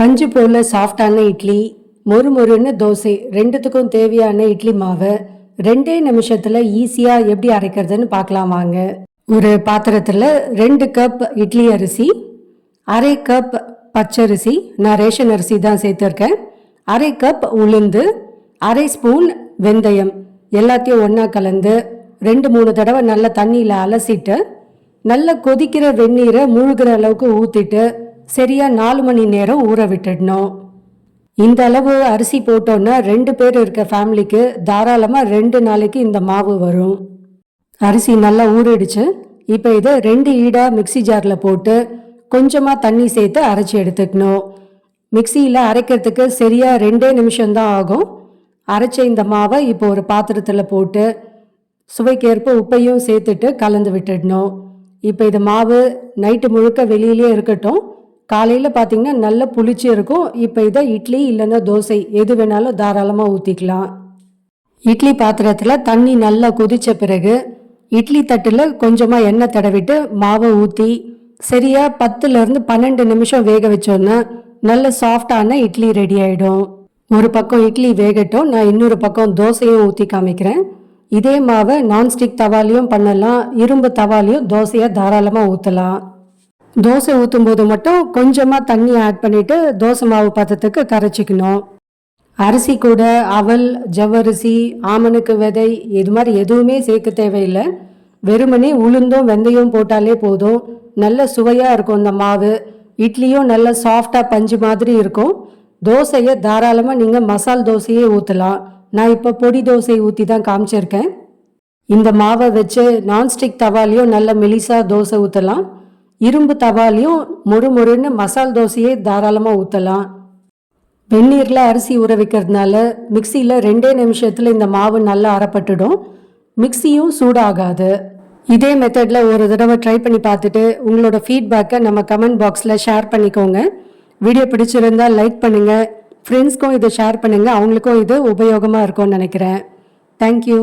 பஞ்சு போல சாஃப்டான இட்லி மொறு மொறுன்னு தோசை ரெண்டுத்துக்கும் தேவையான இட்லி மாவை ரெண்டே நிமிஷத்தில் ஈஸியாக எப்படி அரைக்கிறதுன்னு பார்க்கலாம் வாங்க. ஒரு பாத்திரத்தில் ரெண்டு கப் இட்லி அரிசி அரை கப் பச்சரிசி நான் ரேஷன் அரிசி தான் சேர்த்துருக்கேன். அரை கப் உளுந்து அரை ஸ்பூன் வெந்தயம் எல்லாத்தையும் ஒன்றா கலந்து ரெண்டு மூணு தடவை நல்லா தண்ணியில் அலசிட்டு நல்லா கொதிக்கிற வெந்நீரை மூழ்கிற அளவுக்கு ஊற்றிட்டு சரியாக நாலு மணி நேரம் ஊற விட்டுடணும். இந்த அளவு அரிசி போட்டோன்னா ரெண்டு பேர் இருக்க ஃபேமிலிக்கு தாராளமாக ரெண்டு நாளைக்கு இந்த மாவு வரும். அரிசி நல்லா ஊறிடுச்சு. இப்போ இதை ரெண்டு ஈடாக மிக்ஸி ஜாரில் போட்டு கொஞ்சமாக தண்ணி சேர்த்து அரைச்சி எடுத்துக்கணும். மிக்சியில் அரைக்கிறதுக்கு சரியாக ரெண்டே நிமிஷம்தான் ஆகும். அரைச்ச இந்த மாவை இப்போ ஒரு பாத்திரத்தில் போட்டு சுவைக்கேற்ப உப்பையும் சேர்த்துட்டு கலந்து விட்டுடணும். இப்போ இது மாவு நைட்டு முழுக்க வெளியிலே இருக்கட்டும். காலையில் பார்த்தீங்கன்னா நல்ல புளிச்சு இருக்கும். இப்போ இதை இட்லி இல்லைன்னா தோசை எது வேணாலும் தாராளமாக ஊற்றிக்கலாம் இட்லி பாத்திரத்தில் தண்ணி நல்லா கொதித்த பிறகு இட்லி தட்டில் கொஞ்சமாக எண்ணெய் தடவிட்டு மாவை ஊற்றி சரியாக பத்துலேருந்து பன்னெண்டு நிமிஷம் வேக வச்சோன்னா நல்ல சாஃப்டான இட்லி ரெடி ஆகிடும் ஒரு பக்கம் இட்லி வேகட்டும் நான் இன்னொரு பக்கம் தோசையும் ஊற்றி காமிக்கிறேன். இதே மாவை நான்ஸ்டிக் தவாலையும் பண்ணலாம் இரும்பு தவாலையும் தோசையை தாராளமாக ஊற்றலாம் தோசை ஊற்றும் போது மட்டும் கொஞ்சமாக தண்ணி ஆட் பண்ணிவிட்டு தோசை மாவு பதத்துக்கு கரைச்சிக்கணும். அரிசி கூட அவல் ஜவ்வரிசி ஆமணுக்கு விதை இது மாதிரி எதுவுமே சேர்க்க தேவையில்லை. வெறுமனே உளுந்தும் வெந்தயம் போட்டாலே போதும். நல்ல சுவையாக இருக்கும் இந்த மாவு. இட்லியும் நல்ல சாஃப்டாக பஞ்சு மாதிரி இருக்கும். தோசையை தாராளமாக நீங்கள் மசால் தோசையே ஊற்றலாம் நான் இப்போ பொடி தோசை ஊற்றி தான் காமிச்சிருக்கேன். இந்த மாவை வச்சு நான்ஸ்டிக் தவாலையும் நல்ல மெலிசா தோசை ஊற்றலாம் இரும்பு தவாலையும் மொறு மொறுன்னு மசால் தோசையே தாராளமாக ஊற்றலாம் வெந்நீரில் அரிசி ஊற வைக்கிறதுனால மிக்சியில் ரெண்டே நிமிஷத்தில் இந்த மாவு நல்லா அறப்பட்டுடும் மிக்சியும் சூடாகாது. இதே மெத்தடில் ஒரு தடவை ட்ரை பண்ணி பார்த்துட்டு உங்களோட ஃபீட்பேக்கை நம்ம கமெண்ட் பாக்ஸில் ஷேர் பண்ணிக்கோங்க. வீடியோ பிடிச்சிருந்தா லைக் பண்ணுங்கள் ஃப்ரெண்ட்ஸ்க்கும் இதை ஷேர் பண்ணுங்கள் அவங்களுக்கும் இது உபயோகமாக இருக்கும்னு நினைக்கிறேன். தேங்க்யூ